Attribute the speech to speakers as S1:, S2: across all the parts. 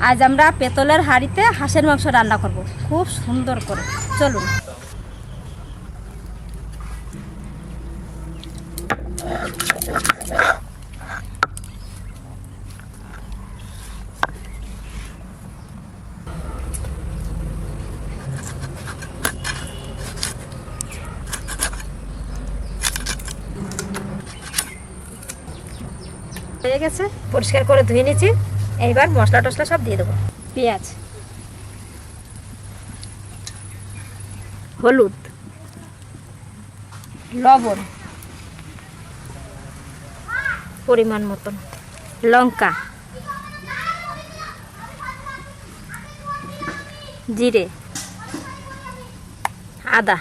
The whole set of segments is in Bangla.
S1: আজ আমরা পেতলের হাঁড়িতে হাঁসের মাংস রান্না করব। খুব সুন্দর করে। চলুন। হয়ে গেছে। পরিষ্কার করে ধুয়ে নিয়েছি এইবার মশলা টশলা সব দিয়ে দেবো। পেঁয়াজ। হলুদ। লবণ। পরিমাণ মতন। লঙ্কা। জিরে। আদা।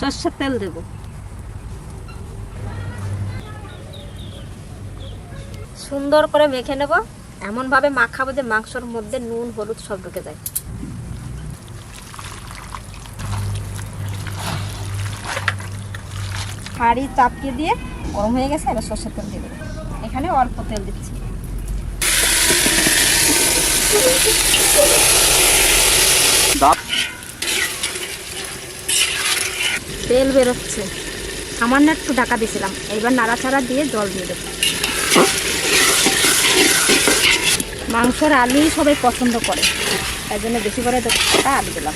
S1: সর্ষের তেল দেবো। সুন্দর করে মেখে নেব। এমনভাবে মাখাবো যে মাংসর মধ্যে নুন হলুদ সব ঢুকে যায়। হাঁড়ি চাপিয়ে দিয়ে গরম হয়ে গেছে এবার সর্ষের তেল দিয়ে দেবো। এখানে অল্প তেল দিচ্ছি। তেল বেরোচ্ছে। সামান্য একটু ঢাকা দিয়েছিলাম। এবার নাড়াচাড়া দিয়ে জল দিয়ে দেবো। মাংসর আলুই সবাই পছন্দ করে। তাই জন্য বেশি করে আলু দিলাম।